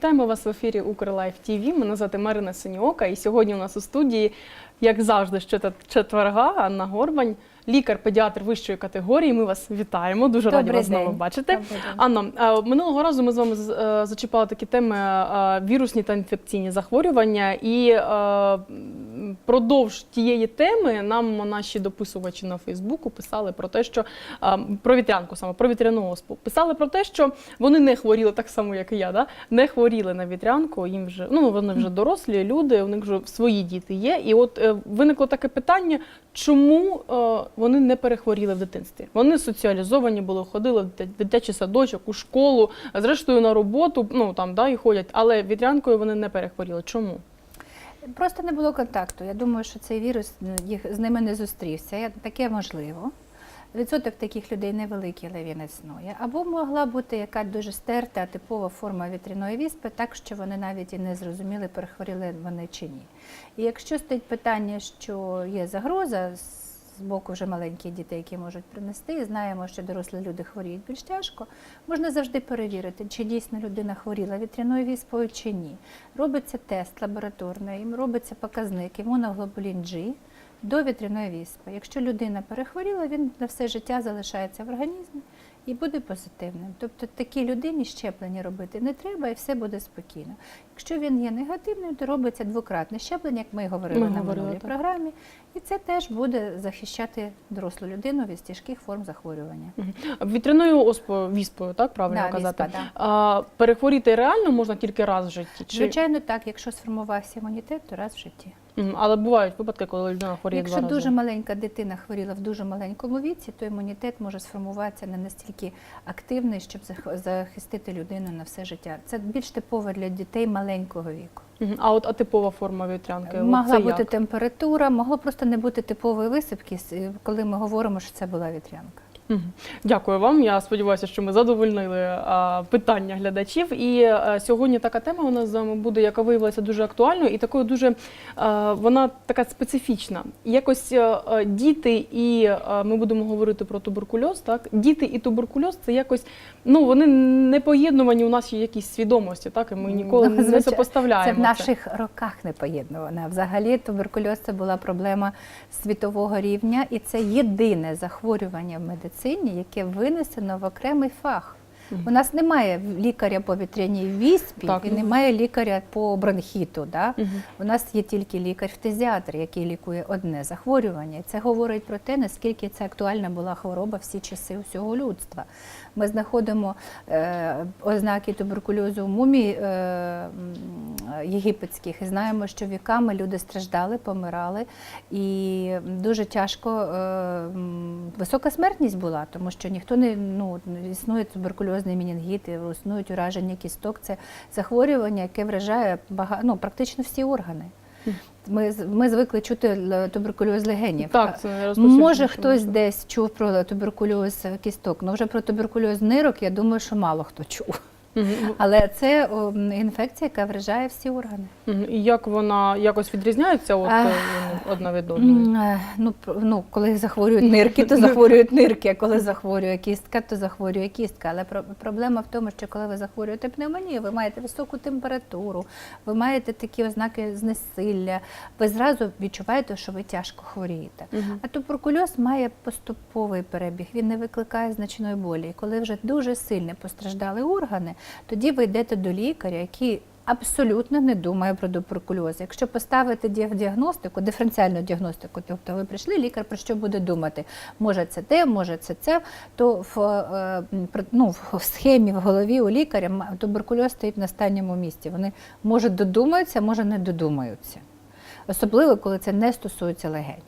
Вітаємо вас в ефірі Укрлайф ТІВІ. Мене звати Марина Синьока. І сьогодні у нас у студії, як завжди, щотет- четверга, Анна Горбань, лікар-педіатр вищої категорії. Ми вас вітаємо. Дуже раді Добрий вас знову бачити. Анно, е, минулого разу ми з вами е, зачіпали такі теми е, вірусні та інфекційні захворювання. І продовж тієї теми нам наші дописувачі на Фейсбуку писали про те, що про вітрянку, саме про вітряну оспу. Писали про те, що вони не хворіли так само, як і я. Да? Не хворіли на вітрянку. Їм вже ну вони вже дорослі люди, у них вже свої діти є. І от виникло таке питання, чому е, вони не перехворіли в дитинстві? Вони соціалізовані були, ходили в дитя- дитячий садочок, у школу, зрештою на роботу, ну там да, і ходять, але вітрянкою вони не перехворіли. Чому? Просто не було контакту. Я думаю, що цей вірус ну, їх з ними не зустрівся. Таке можливо. Відсоток таких людей невеликий, але він існує. Або могла бути якась дуже стерта, типова форма вітряної віспи, так що вони навіть і не зрозуміли, перехворіли вони чи ні. І якщо стоїть питання, що є загроза з боку вже маленьких дітей, які можуть принести, і знаємо, що дорослі люди хворіють більш тяжко, можна завжди перевірити, чи дійсно людина хворіла вітряною віспою чи ні. Робиться тест лабораторний, їм робиться показник імуноглобулін G до вітряної віспи. Якщо людина перехворіла, він на все життя залишається в організмі і буде позитивним. Тобто такій людині щеплення робити не треба і все буде спокійно. Якщо він є негативним, то робиться двократне щеплення, як ми говорили Ми на минулій програмі, і це теж буде захищати дорослу людину від тяжких форм захворювання. Мгм. Вітряною оспою, віспою, так правильно Да, казати? віспа, да. А, перехворіти реально можна тільки раз в житті. Чи... Звичайно, так, якщо сформувався імунітет, то раз в житті. Але бувають випадки, коли людина хворіє Якщо два рази. дуже маленька дитина хворіла в дуже маленькому віці, то імунітет може сформуватися не настільки активний, щоб захистити людину на все життя. Це більш типово для дітей маленького віку. А от типова форма вітрянки? Могла це бути як? температура, могло просто не бути типової висипки, коли ми говоримо, що це була вітрянка. Дякую вам. Я сподіваюся, що ми задовольнили питання глядачів. І а, сьогодні така тема у нас з вами буде, яка виявилася дуже актуальною і такою дуже а, вона така специфічна. Якось а, діти і ми будемо говорити про туберкульоз. Так, діти і туберкульоз це якось ну вони не поєднувані у нас є якісь свідомості, так і ми ніколи Ну, не звичай- сопоставляємо. Це в наших роках не поєднувано. Взагалі туберкульоз це була проблема світового рівня, і це єдине захворювання в медицині, яке винесено в окремий фах. У нас немає лікаря по вітряній віспі Так, і немає лікаря по бронхіту. Да? Угу. У нас є тільки лікар-фтезіатр, який лікує одне захворювання. Це говорить про те, наскільки це актуальна була хвороба всі часи усього людства. Ми знаходимо е, ознаки туберкульозу в мумій е, єгипетських і знаємо, що віками люди страждали, помирали, і дуже тяжко е, висока смертність була, тому що ніхто не ну, існує туберкульозний менінгіт, і існують ураження кісток. Це захворювання, яке вражає бага, ну, практично всі органи. Ми, ми звикли чути туберкульоз легенів. Так, це не Може, хтось що. десь чув про туберкульоз кісток, але вже про туберкульоз нирок, я думаю, що мало хто чув. Але це о, інфекція, яка вражає всі органи. І як вона якось відрізняється от, Ах. е, ну, одна від одної? Е, Ну, ну, коли захворюють нирки, то захворюють нирки, а коли захворює кістка, то захворює кістка. Але про- проблема в тому, що коли ви захворюєте пневмонію, ви маєте високу температуру, ви маєте такі ознаки знесилля, ви зразу відчуваєте, що ви тяжко хворієте. А туберкульоз має поступовий перебіг, він не викликає значної болі. І коли вже дуже сильно постраждали органи, тоді ви йдете до лікаря, який абсолютно не думає про туберкульоз. Якщо поставити діагностику, диференціальну діагностику, тобто ви прийшли, лікар про що буде думати? Може це те, може це це, то в, е, ну, в схемі в голові у лікаря туберкульоз стоїть на останньому місці. Вони може додумаються, може не додумаються. Особливо, коли це не стосується легень.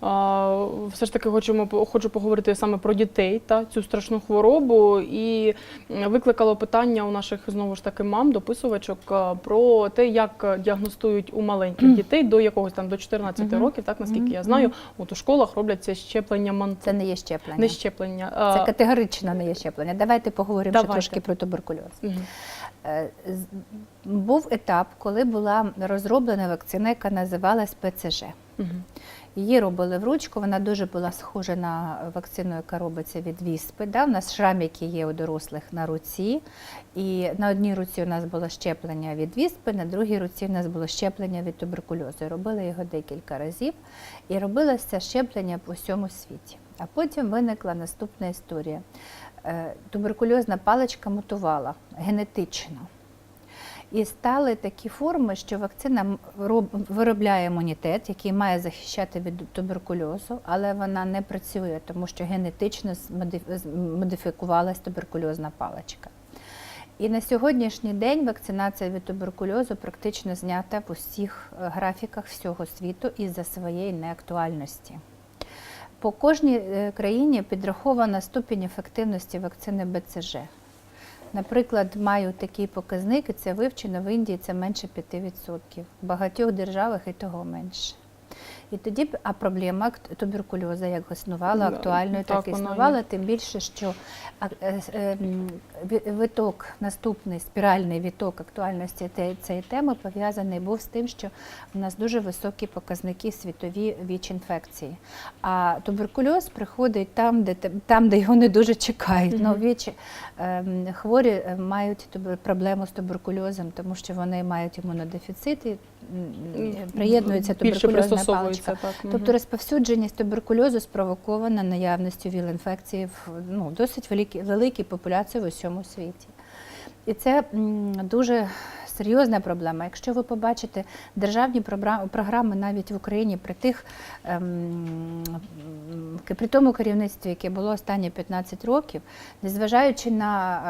А, все ж таки хочемо хочу поговорити саме про дітей та цю страшну хворобу. І викликало питання у наших знову ж таки мам, дописувачок про те, як діагностують у маленьких дітей до якогось там до 14 Мгм. років, так наскільки Мгм. я знаю, от у школах робляться щеплення ман... Це не є щеплення. не щеплення. Це категорично не є щеплення. Давайте поговоримо ще трошки про туберкульоз. Е, Був етап, коли була розроблена вакцина, яка називалась ПЦЖ. Мгм. Її робили в ручку, вона дуже була схожа на вакцину, яка робиться від віспи. Да? У нас шрамики є у дорослих на руці. І на одній руці у нас було щеплення від віспи, на другій руці у нас було щеплення від туберкульозу. Робили його декілька разів і робилося щеплення по всьому світі. А потім виникла наступна історія. Е, Туберкульозна паличка мутувала генетично. І стали такі форми, що вакцина виробляє імунітет, який має захищати від туберкульозу, але вона не працює, тому що генетично змодиф- туберкульозна паличка. І на сьогоднішній день вакцинація від туберкульозу практично знята в усіх е, графіках всього світу із-за своєї неактуальності. По кожній е, країні підрахована ступінь ефективності вакцини БЦЖ. Наприклад, маю такі показники, це вивчено в Індії, це менше 5%. В багатьох державах і того менше. І тоді, а проблема туберкульозу як існувала, актуальною, так, так і існувала, тим більше, що е, е, виток, наступний спіральний виток актуальності цієї теми пов'язаний був з тим, що у нас дуже високі показники світові ВІЧ-інфекції. А туберкульоз приходить там, де, там, де його не дуже чекають. Ну, ВІЧ ем, хворі е, мають проблему з туберкульозом, тому що вони мають імунодефіцит і приєднується туберкульозна паличка. так. Тобто розповсюдженість туберкульозу спровокована наявністю ВІЛ-інфекції в ну, досить великій, великій популяції в усьому світі. І це дуже серйозна проблема. Якщо ви побачите державні програми навіть в Україні при тих ем, при тому керівництві, яке було останні 15 років, незважаючи на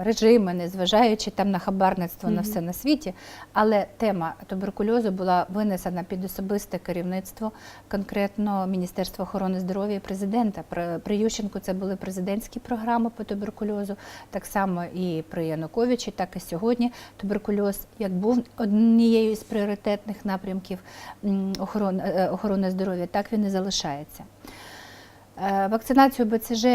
е, режими, незважаючи там на хабарництво на все на світі, але тема туберкульозу була винесена під особисте керівництво конкретно Міністерства охорони здоров'я і президента. При Ющенку це були президентські програми по туберкульозу, так само і при Януковичі, так і сьогодні. Туберкульоз як був однією із пріоритетних напрямків охорони, е, охорони здоров'я, так він і залишається. Е, Вакцинацію БЦЖ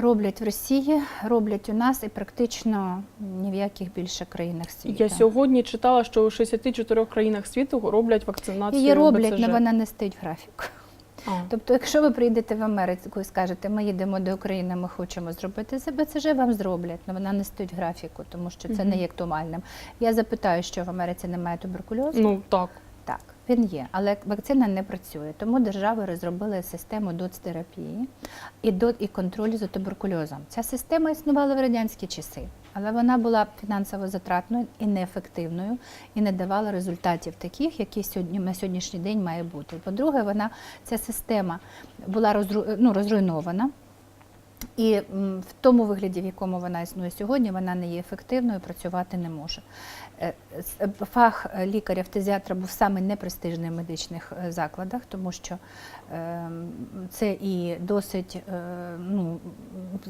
роблять в Росії, роблять у нас і практично ні в яких більше країнах світу. Я сьогодні читала, що у 64 країнах світу роблять вакцинацію. Її роблять, але вона не стоїть в графіку. А. Тобто, якщо ви прийдете в Америку і скажете, ми їдемо до України, ми хочемо зробити це БЦЖ, вам зроблять, але вона не стоїть в графіку, тому що це не є актуальним. Я запитаю, що в Америці немає туберкульозу. Ну так. Так, він є, але вакцина не працює. Тому держави розробили систему доцтерапії і дот і контролю за туберкульозом. Ця система існувала в радянські часи, але вона була фінансово затратною і неефективною, і не давала результатів таких, які сьогодні на сьогоднішній день має бути. По-друге, вона ця система була розру, ну, розруйнована. І в тому вигляді, в якому вона існує сьогодні, вона не є ефективною, працювати не може. Е, е, Фах е, лікаря-фтизіатра був саме непрестижний в медичних закладах, тому що це і досить е, ну,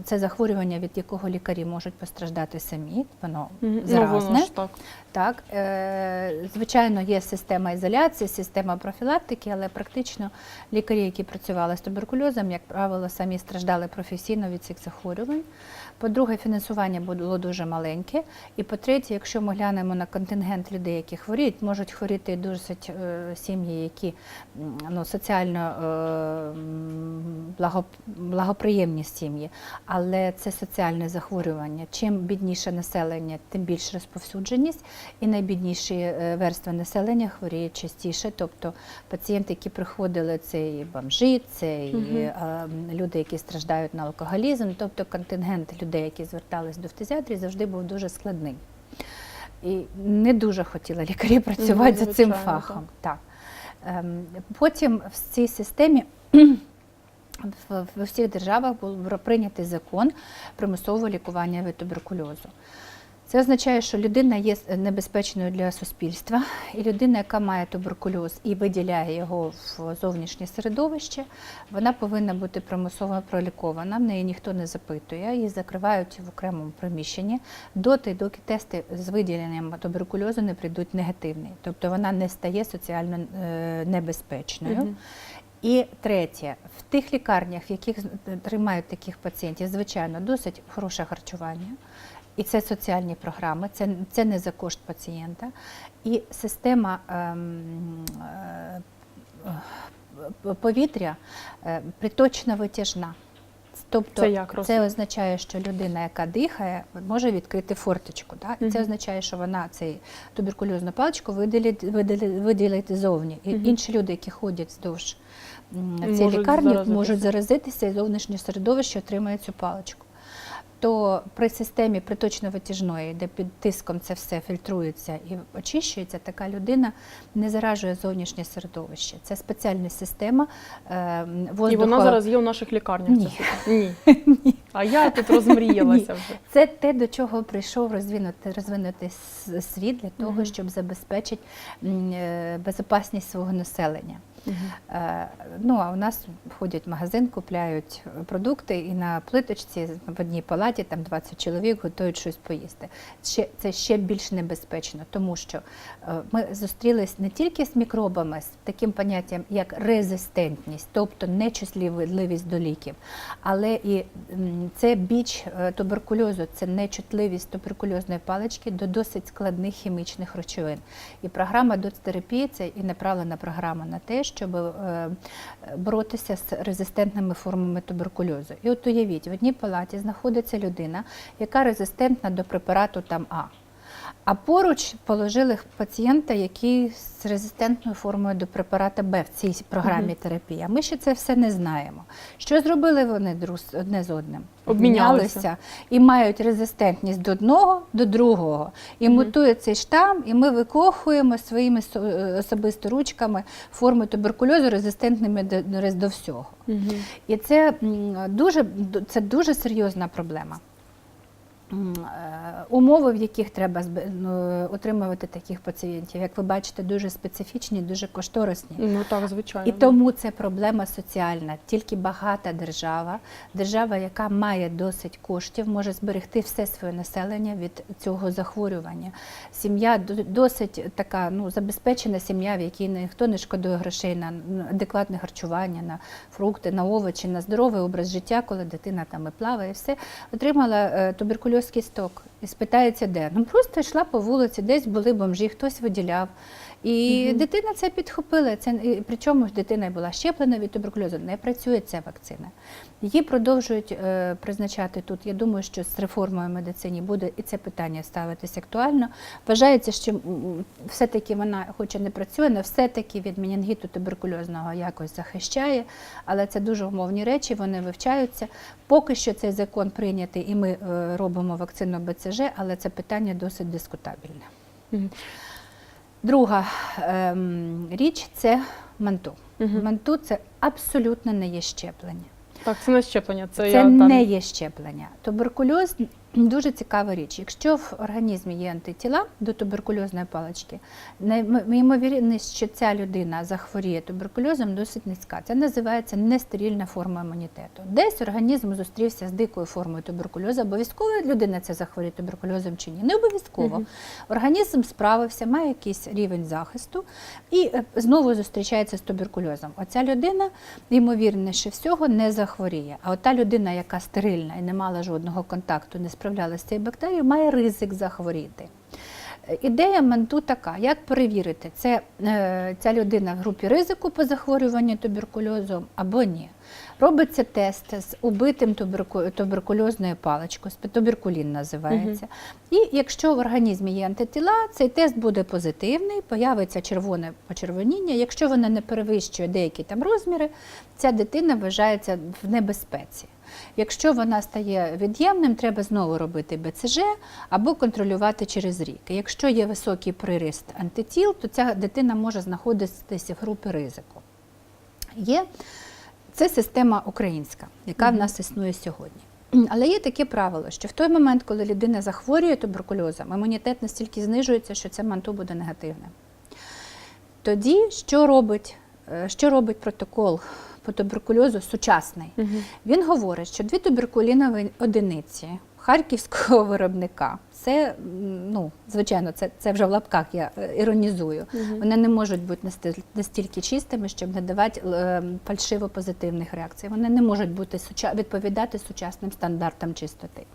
це захворювання, від якого лікарі можуть постраждати самі. Воно заразне. Ну, заразне. воно так. Так, е, звичайно, є система ізоляції, система профілактики, але практично лікарі, які працювали з туберкульозом, як правило, самі страждали професійно від цих захворювань. По-друге, фінансування було дуже маленьке. І по-третє, якщо ми глянемо на контингент людей, які хворіють, можуть хворіти досить е, сім'ї, які ну, соціально е, благоприємні сім'ї, але це соціальне захворювання. Чим бідніше населення, тим більш розповсюдженість, і найбідніші е, верстви населення хворіють частіше. Тобто пацієнти, які приходили, це і бомжі, це і е, люди, які страждають на алкоголізм. Тобто контингент людей, які звертались до фтизіатрії, завжди був дуже складний. І не дуже хотіли лікарі працювати ну, за цим фахом. Так. так. Потім в цій системі в усіх державах був прийнятий закон примусового лікування від туберкульозу. Це означає, що людина є небезпечною для суспільства, і людина, яка має туберкульоз і виділяє його в зовнішнє середовище, вона повинна бути примусово пролікована. В неї ніхто не запитує, її закривають в окремому приміщенні доти, доки тести з виділенням туберкульозу не прийдуть негативні. Тобто вона не стає соціально е, небезпечною. І третє, в тих лікарнях, в яких тримають таких пацієнтів, звичайно, досить хороше харчування. І це соціальні програми, це, це не за кошт пацієнта. І система ем, е, повітря е, приточна витяжна. Тобто Це як, це означає, що людина, яка дихає, може відкрити форточку. Да? І це означає, що вона цей туберкульозну паличку виділить, виділить, виділить зовні. І Мгм. інші люди, які ходять вздовж м, цієї лікарні, заразитися. можуть заразитися і зовнішнє середовище отримає цю паличку. То при системі приточно-витяжної, де під тиском це все фільтрується і очищується, така людина не заражує зовнішнє середовище. Це спеціальна система е, воздуху. І вона зараз є у наших лікарнях. Ні. Ні. А я тут розмріялася вже. Це те, до чого прийшов розвинути, розвинути світ для того, щоб забезпечити е, безпечність свого населення. Е, Ну, а у нас ходять в магазин, купляють продукти, і на плиточці в одній палаті там 20 чоловік готують щось поїсти. Ще, це ще більш небезпечно, тому що е, ми зустрілись не тільки з мікробами, з таким поняттям, як резистентність, тобто нечутливість до ліків, але і це біч е, туберкульозу, це нечутливість туберкульозної палички до досить складних хімічних речовин. І програма доцтерапії це і направлена програма на те, щоб е, боротися з резистентними формами туберкульозу. І от уявіть, в одній палаті знаходиться людина, яка резистентна до препарату там А. А поруч положили пацієнта, який з резистентною формою до препарата Б в цій програмі Мгм. терапії. А ми ще це все не знаємо. Що зробили вони одне з одним? Обмінялися. і мають резистентність до одного, до другого. І Мгм. мутує цей штам, і ми викохуємо своїми е, особисто ручками форми туберкульозу резистентними до, до- всього. Мгм. І це дуже, це дуже серйозна проблема. Е, Умови, в яких треба ну, отримувати таких пацієнтів, як ви бачите, дуже специфічні, дуже кошторисні. Ну так, звичайно. І тому це проблема соціальна. Тільки багата держава, держава, яка має досить коштів, може зберегти все своє населення від цього захворювання. Сім'я досить така ну, забезпечена сім'я, в якій ніхто не шкодує грошей на адекватне харчування, на фрукти, на овочі, на здоровий образ життя, коли дитина там і плаває, і все отримала е, туберкульозний сток. І спитається, де? Ну просто йшла по вулиці, десь були бомжі, хтось виділяв. І Мгм. дитина це підхопила. Це причому ж дитина була щеплена від туберкульозу. Не працює ця вакцина. Її продовжують е, призначати тут. Я думаю, що з реформою в медицині буде і це питання ставитись актуально. Вважається, що все-таки вона, хоч і не працює, але все-таки від менінгіту туберкульозного якось захищає. Але це дуже умовні речі, вони вивчаються. Поки що цей закон прийнятий, і ми е, робимо вакцину БЦЖ, але це питання досить дискутабельне. Друга ем, річ це манту. Угу. Манту це абсолютно не є щеплення. Так, це не щеплення. Це, Це, я там... не є щеплення. Туберкульоз дуже цікава річ. Якщо в організмі є антитіла до туберкульозної палички, ймовірність, що ця людина захворіє туберкульозом, досить низька. Це називається нестерильна форма імунітету. Десь організм зустрівся з дикою формою туберкульозу. Обов'язково людина це захворіє туберкульозом чи ні? Не обов'язково. Мгм. Організм справився, має якийсь рівень захисту і е, знову зустрічається з туберкульозом. Оця людина, ймовірніше всього, не захворіє. А ота людина, яка стерильна і не мала жодного контакту, не справлялася з цією бактерією, має ризик захворіти. Ідея манту така: як перевірити, це е, ця людина в групі ризику по захворюванню туберкульозом або ні. Робиться тест з убитим туберкульозною паличкою, туберкулін називається. І якщо в організмі є антитіла, цей тест буде позитивний, появиться червоне почервоніння. Якщо воно не перевищує деякі там розміри, ця дитина вважається в небезпеці. Якщо вона стає від'ємним, треба знову робити БЦЖ або контролювати через рік. Якщо є високий приріст антитіл, то ця дитина може знаходитися в групі ризику. Є це система українська, яка в нас існує сьогодні. Але є таке правило, що в той момент, коли людина захворює туберкульозом, імунітет настільки знижується, що це манту буде негативним. Тоді що робить, е, що робить протокол по туберкульозу сучасний? Мгм. Він говорить, що дві туберкулінові одиниці харківського виробника, це, ну, звичайно, це, це вже в лапках я е, іронізую. Мгм. Вони не можуть бути настільки чистими, щоб не давати е, фальшиво позитивних реакцій. Вони не можуть бути відповідати сучасним стандартам чистоти.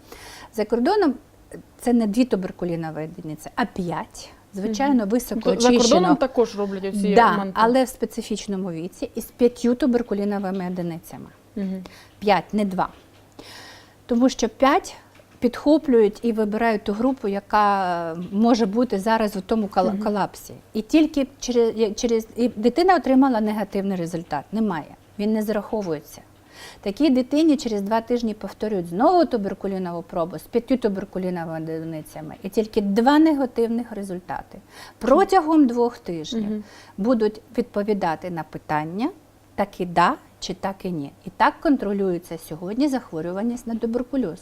За кордоном е, це не дві туберкулінові одиниці, а п'ять звичайно, високо Тобто За кордоном також роблять оці Да, манти. але в специфічному віці із п'ятью туберкуліновими одиницями. 5, не 2. Тому що 5 підхоплюють і вибирають ту групу, яка може бути зараз у тому колапсі. І тільки через, через і дитина отримала негативний результат. Немає. Він не зараховується. Такій дитині через два тижні повторюють знову туберкулінову пробу з п'ятью туберкуліновими одиницями, і тільки два негативних результати. Протягом двох тижнів будуть відповідати на питання так і да чи так і ні. І так контролюється сьогодні захворюваність на туберкульоз.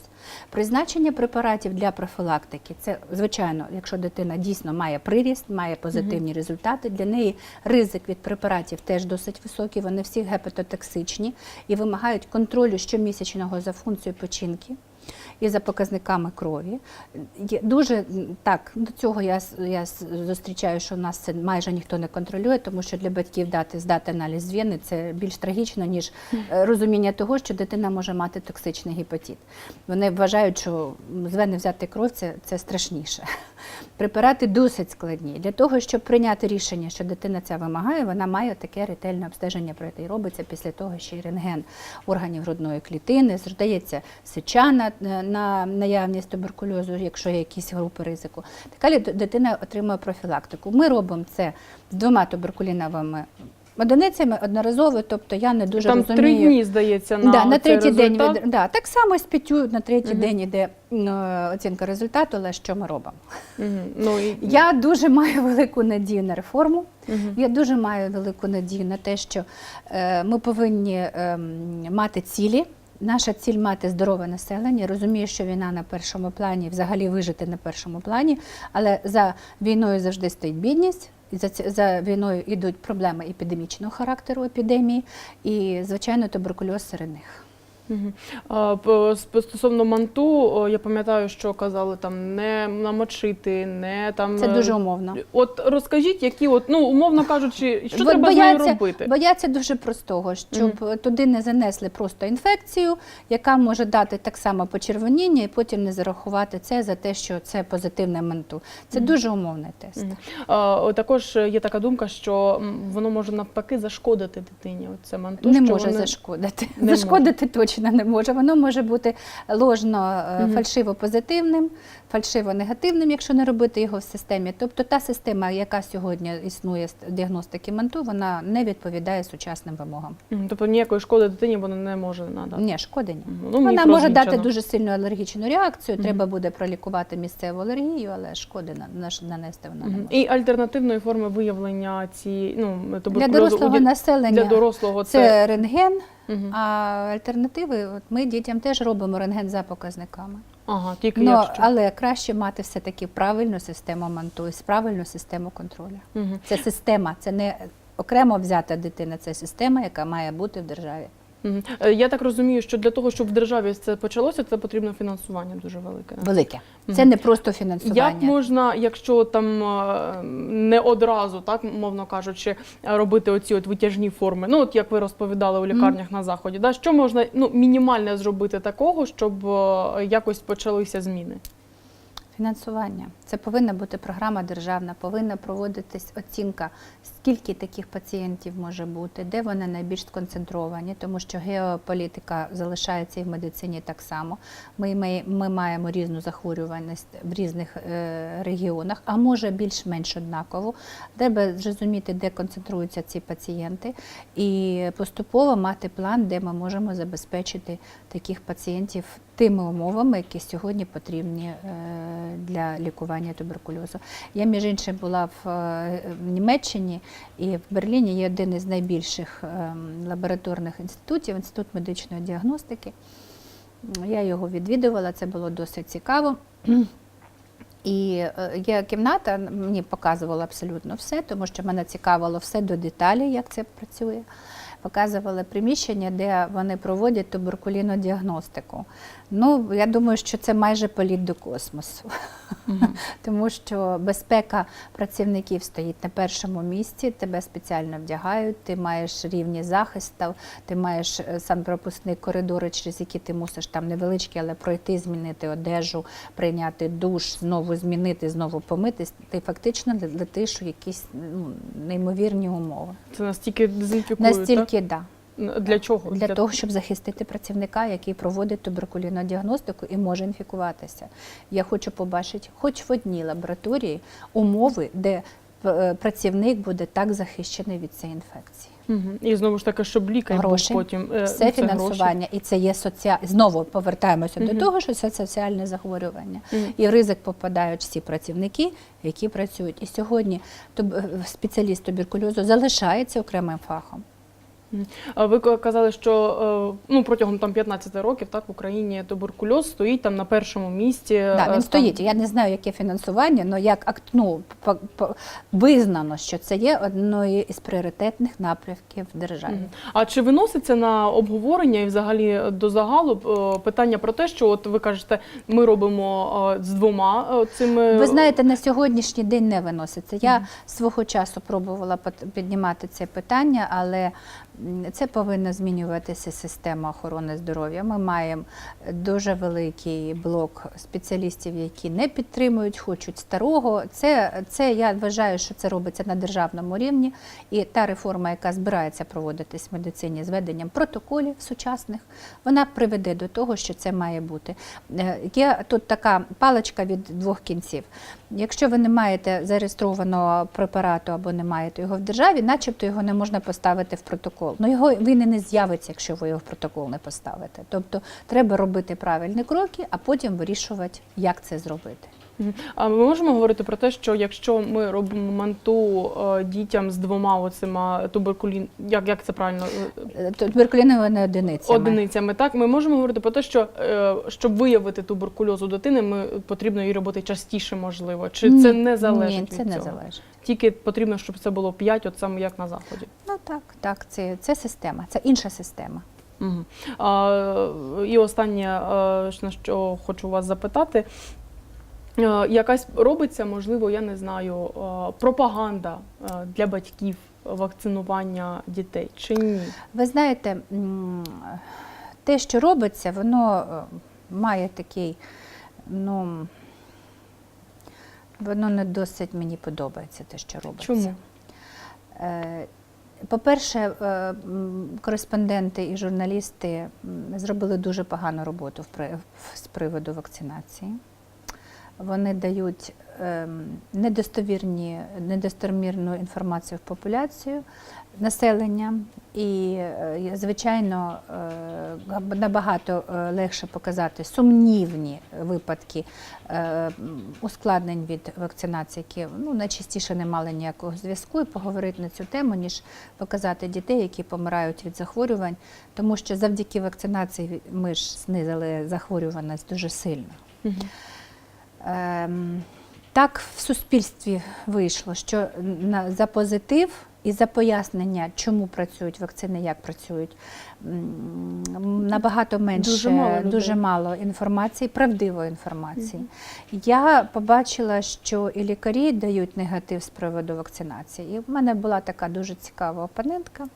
Призначення препаратів для профілактики це, звичайно, якщо дитина дійсно має приріст, має позитивні результати. Для неї ризик від препаратів теж досить високий. Вони всі гепатотоксичні і вимагають контролю щомісячного за функцією печінки і за показниками крові. Дуже так, до цього я, я зустрічаю, що у нас це майже ніхто не контролює, тому що для батьків дати здати аналіз вени це більш трагічно, ніж е, розуміння того, що дитина може мати токсичний гепатит. Вони вважають, що з вени взяти кров це, це страшніше. Препарати досить складні. Для того, щоб прийняти рішення, що дитина це вимагає, вона має таке ретельне обстеження пройти. І робиться після того ще й рентген органів грудної клітини, здається сеча на, на наявність туберкульозу, якщо є якісь групи ризику. Така дитина отримує профілактику. Ми робимо це з двома туберкуліновими одиницями одноразово, тобто я не дуже Там розумію. три дні, здається, на, Да, на третій день від, да, так само з п'ятю на третій Мгм. день іде м, оцінка результату, але що ми робимо? Мгм. Ну, і... Я дуже маю велику надію на реформу. Мгм. Я дуже маю велику надію на те, що е, ми повинні ем, мати цілі. Наша ціль мати здорове населення. Я Розумію, що війна на першому плані, взагалі вижити на першому плані, але за війною завжди стоїть бідність. За, за війною йдуть проблеми епідемічного характеру епідемії, і, звичайно, туберкульоз серед них. Сп- Стосовно манту, я пам'ятаю, що казали там не намочити, не там. Це е, дуже умовно. От розкажіть, які от, ну умовно кажучи, що Бо- треба з нею робити? Бояться дуже простого, щоб туди не занесли просто інфекцію, яка може дати так само почервоніння, і потім не зарахувати це за те, що це позитивне менту. Це дуже умовний тест. Мгм. А, також є така думка, що воно може навпаки зашкодити дитині. От це манту, не що може вони- зашкодити. Не зашкодити точно не може. Воно може бути ложно е, фальшиво позитивним, фальшиво негативним, якщо не робити його в системі. Тобто та система, яка сьогодні існує з діагностики манту, вона не відповідає сучасним вимогам. Тобто ніякої шкоди дитині вона не може надати. Ні, шкоди ні. Ну, Вона може дати дуже сильну алергічну реакцію. Треба буде пролікувати місцеву алергію, але шкоди нанести вона не може. І альтернативної форми виявлення ці ну Для туберкульозу у дорослого населення для дорослого це, це, рентген, а альтернативи от ми дітям теж робимо рентген за показниками. Ага, тільки Но, якщо. але краще мати все таки правильну систему манту, правильну систему контролю. Угу. Це система, це не окремо взята дитина, це система, яка має бути в державі. Е, Я так розумію, що для того, щоб в державі це почалося, це потрібно фінансування дуже велике. Велике. Це не просто фінансування. Як можна, якщо там е, не одразу, так мовно кажучи, робити оці от витяжні форми? Ну, от як ви розповідали у лікарнях на заході, да? що можна ну, мінімальне зробити такого, щоб е, якось почалися зміни? Фінансування. Це повинна бути програма державна, повинна проводитись оцінка, скільки таких пацієнтів може бути, де вони найбільш сконцентровані, тому що геополітика залишається і в медицині так само. Ми, ми, ми маємо різну захворюваність в різних е, регіонах, а може більш-менш однаково. Треба зрозуміти, де концентруються ці пацієнти, і поступово мати план, де ми можемо забезпечити таких пацієнтів тими умовами, які сьогодні потрібні е, для лікування туберкульозу. Я, між іншим, була в, е, Німеччині і в Берліні є один із найбільших ем, лабораторних інститутів, інститут медичної діагностики. Я його відвідувала, це було досить цікаво. І е, є кімната, мені показувала абсолютно все, тому що мене цікавило все до деталі, як це працює. Показували приміщення, де вони проводять туберкулінну діагностику. Ну, я думаю, що це майже політ до космосу, тому що безпека працівників стоїть на першому місці, тебе спеціально вдягають, ти маєш рівні захисту, ти маєш е, сам пропускний коридори, через які ти мусиш там невеличкі, але пройти, змінити одежу, прийняти душ, знову змінити, знову помитись. Ти фактично летиш у якісь ну, неймовірні умови. Це настільки дезінфікують, Настільки да. Для чого? Для того, щоб захистити працівника, який проводить туберкульозну діагностику і може інфікуватися. Я хочу побачити, хоч в одній лабораторії, умови, де е, працівник буде так захищений від цієї інфекції. Мгм. І знову ж таки, щоб лікар був потім. е, все це фінансування, і це є соціа... Знову повертаємося Мгм. до того, що це соціальне захворювання. Мгм. І в ризик попадають всі працівники, які працюють. І сьогодні туб- е, спеціаліст туберкульозу залишається окремим фахом. А Ви ка- казали, що е, ну протягом там 15 років так в Україні туберкульоз стоїть там на першому місці. Да, е, він там. стоїть. Я не знаю, яке фінансування, але як ну, визнано, що це є одною із пріоритетних напрямків держави. А чи виноситься на обговорення і взагалі до загалу е, питання про те, що от ви кажете, ми робимо е, з двома е, цими Ви знаєте, на сьогоднішній день не виноситься. Я свого часу пробувала піднімати це питання, але це повинна змінюватися система охорони здоров'я. Ми маємо дуже великий блок спеціалістів, які не підтримують, хочуть старого. Це, це я вважаю, що це робиться на державному рівні. І та реформа, яка збирається проводитись в медицині з веденням протоколів сучасних, вона приведе до того, що це має бути. Е, Є тут така паличка від двох кінців. Якщо ви не маєте зареєстрованого препарату або не маєте його в державі, начебто його не можна поставити в протокол. Ну його він і не з'явиться, якщо ви його в протокол не поставите. Тобто треба робити правильні кроки, а потім вирішувати, як це зробити. А ми можемо говорити про те, що якщо ми робимо манту е, дітям з двома оцима туберкулін, як, як це правильно е, Е, одиницями. одиницями, так ми можемо говорити про те, що е, щоб виявити туберкульоз у дитини, ми потрібно її робити частіше, можливо. Чи це не залежить Ні, від це не цього? залежить. Тільки потрібно, щоб це було 5, от саме як на заході. Ну так, так, це, це система, це інша система. Угу. А, і останнє, на що хочу вас запитати. Е, Якась робиться, можливо, я не знаю, е, пропаганда е, для батьків вакцинування дітей чи ні? Ви знаєте, те, що робиться, воно має такий, ну, воно не досить мені подобається, те, що робиться. Чому? По-перше, кореспонденти і журналісти зробили дуже погану роботу з приводу вакцинації. Вони дають ем, недостовірні, недостовірну інформацію в популяцію населення, і, е, звичайно, е, набагато е, легше показати сумнівні випадки ускладнень від вакцинації, які ну, найчастіше не мали ніякого зв'язку, і поговорити на цю тему, ніж показати дітей, які помирають від захворювань, тому що завдяки вакцинації ми ж знизили захворюваність дуже сильно. Ем, так в суспільстві вийшло, що за позитив і за пояснення, чому працюють вакцини, як працюють, набагато менше, Дуже мало дуже мало інформації, правдивої інформації. Я побачила, що і лікарі дають негатив з приводу вакцинації. І в мене була така дуже цікава опонентка,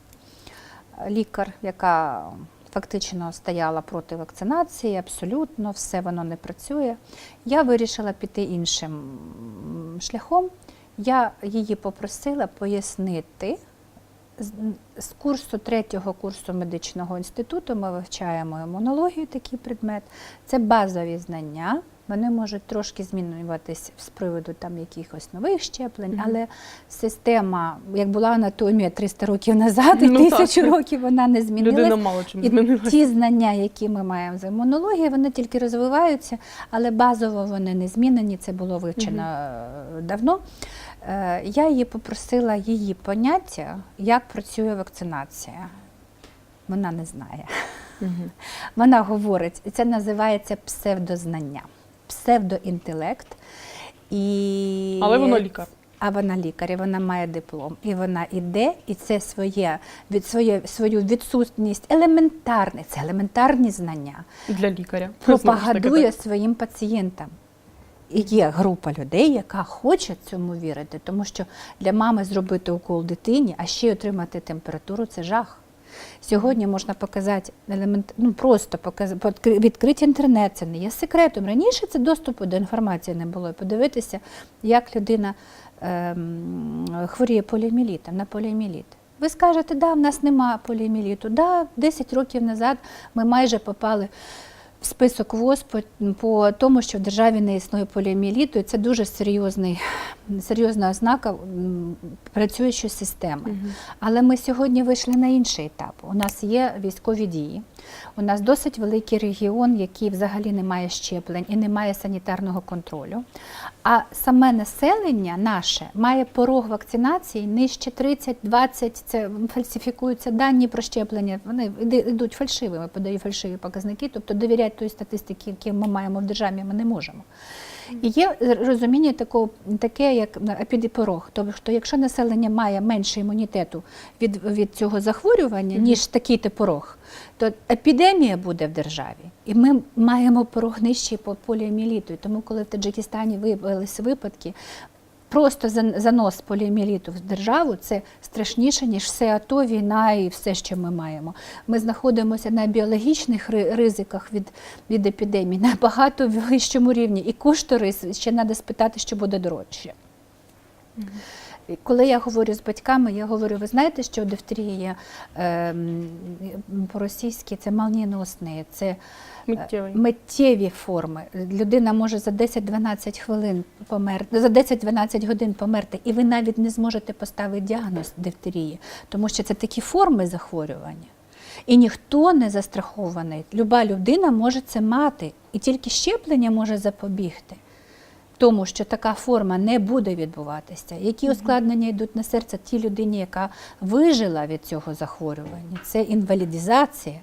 лікар, яка фактично стояла проти вакцинації, абсолютно, все воно не працює. Я вирішила піти іншим шляхом. Я її попросила пояснити. З- курсу третього курсу медичного інституту ми вивчаємо імунологію, такий предмет. Це базові знання. Вони можуть трошки змінюватись з приводу там якихось нових щеплень, Мгм. але система, як була анатомія 300 років назад, і Ну, так. тисячу років вона не змінилась. Мало чим І змінилася. ті знання, які ми маємо з імунології, вони тільки розвиваються, але базово вони не змінені. Це було вивчено е, давно. Е, Я її попросила її поняття, як працює вакцинація. Вона не знає. Мгм. Вона говорить, і це називається псевдознання, псевдоінтелект. І... Але воно лікар. а вона лікар, і вона має диплом, і вона іде, і це своє від своє свою відсутність елементарне, це елементарні знання. Для лікаря. Так. своїм пацієнтам. І є група людей, яка хоче цьому вірити, тому що для мами зробити укол дитині, а ще й отримати температуру це жах. Сьогодні можна показати елемент, ну просто показати, відкрити інтернет, це не є секретом. Раніше це доступу до інформації не було. Подивитися, як людина ем, хворіє поліомілітом на поліоміеліт. Ви скажете, да, в нас нема поліеміліту, Да, 10 років назад ми майже попали список ВОЗ по, по тому, що в державі не існує поліоміеліту, і це дуже серйозний, серйозна ознака працюючої системи. Угу. Але ми сьогодні вийшли на інший етап. У нас є військові дії. У нас досить великий регіон, який взагалі не має щеплень і не має санітарного контролю. А саме населення наше має порог вакцинації нижче 30-20, це фальсифікуються дані про щеплення. Вони йдуть фальшивими, подають фальшиві показники, тобто довіряти тої статистики, які ми маємо в державі, ми не можемо. І є розуміння такого, таке, як епідепорог. Тобто, якщо населення має менше імунітету від, від цього захворювання, ніж такий-то порог, то епідемія буде в державі. І ми маємо порог нижчий по поліоміеліту. Тому, коли в Таджикистані виявилися випадки, просто занос поліоміеліту в державу це страшніше, ніж все АТО, війна і все, що ми маємо. Ми знаходимося на біологічних ризиках від, від епідемії, набагато вищому рівні. І кошторис ще треба спитати, що буде дорожче. Коли я говорю з батьками, я говорю, ви знаєте, що дифтерія є ем, по-російськи це молнієносне, це Миттєвий. миттєві форми. Людина може за 10-12 хвилин померти, за 10-12 годин померти, і ви навіть не зможете поставити діагноз дифтерії, тому що це такі форми захворювання. І ніхто не застрахований. Люба людина може це мати, і тільки щеплення може запобігти. Тому що така форма не буде відбуватися. Які ускладнення йдуть на серце тій людині, яка вижила від цього захворювання? Це інвалідизація.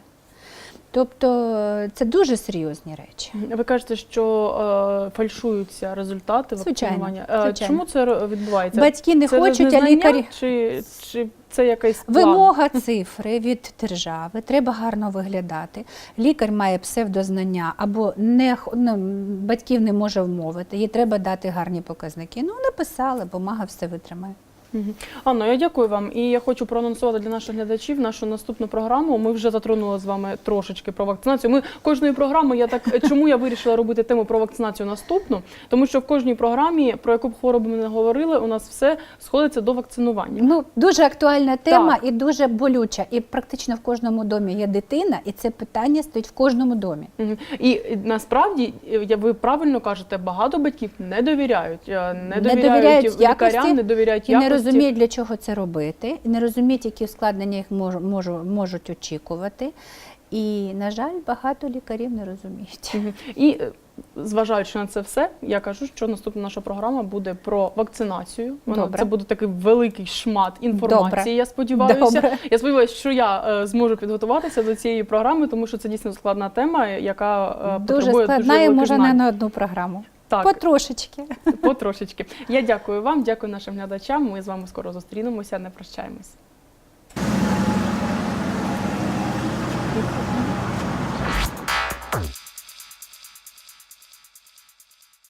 Тобто е, це дуже серйозні речі. Ви кажете, що е, фальшуються результати Звичайно, вакцинування. Е, звичайно. Чому це відбувається? Батьки не це хочуть, а лікарі. Чи, чи це якийсь план? Вимога цифри від держави, треба гарно виглядати. Лікар має псевдознання або не, ну, батьків не може вмовити, їй треба дати гарні показники. Ну, написали, бумага все витримає. Анно, я дякую вам. І я хочу проанонсувати для наших глядачів нашу наступну програму. Ми вже затронули з вами трошечки про вакцинацію. Ми кожної програми, я так чому я вирішила робити тему про вакцинацію наступну? Тому що в кожній програмі, про яку б хворобу ми не говорили, у нас все сходиться до вакцинування. Ну, дуже актуальна тема і дуже болюча. І практично в кожному домі є дитина, і це питання стоїть в кожному домі. І насправді, ви правильно кажете, багато батьків не довіряють, е, не Не довіряють, довіряють лікарям, якості не довіряють якості. Не розуміють, для чого це робити, не розуміють, які ускладнення їх мож, можу, можуть очікувати. І, на жаль, багато лікарів не розуміють. І е, зважаючи на це все, я кажу, що наступна наша програма буде про вакцинацію. Вона Добре. це буде такий великий шмат інформації. Добре. Я сподіваюся. Добре. Я сподіваюся, що я е, зможу підготуватися до цієї програми, тому що це дійсно складна тема, яка е, Дуже потребує складна дуже і може не на одну програму. Так, Потрошечки. потрошечки. Я дякую вам, дякую нашим глядачам. Ми з вами скоро зустрінемося. Не прощаємось.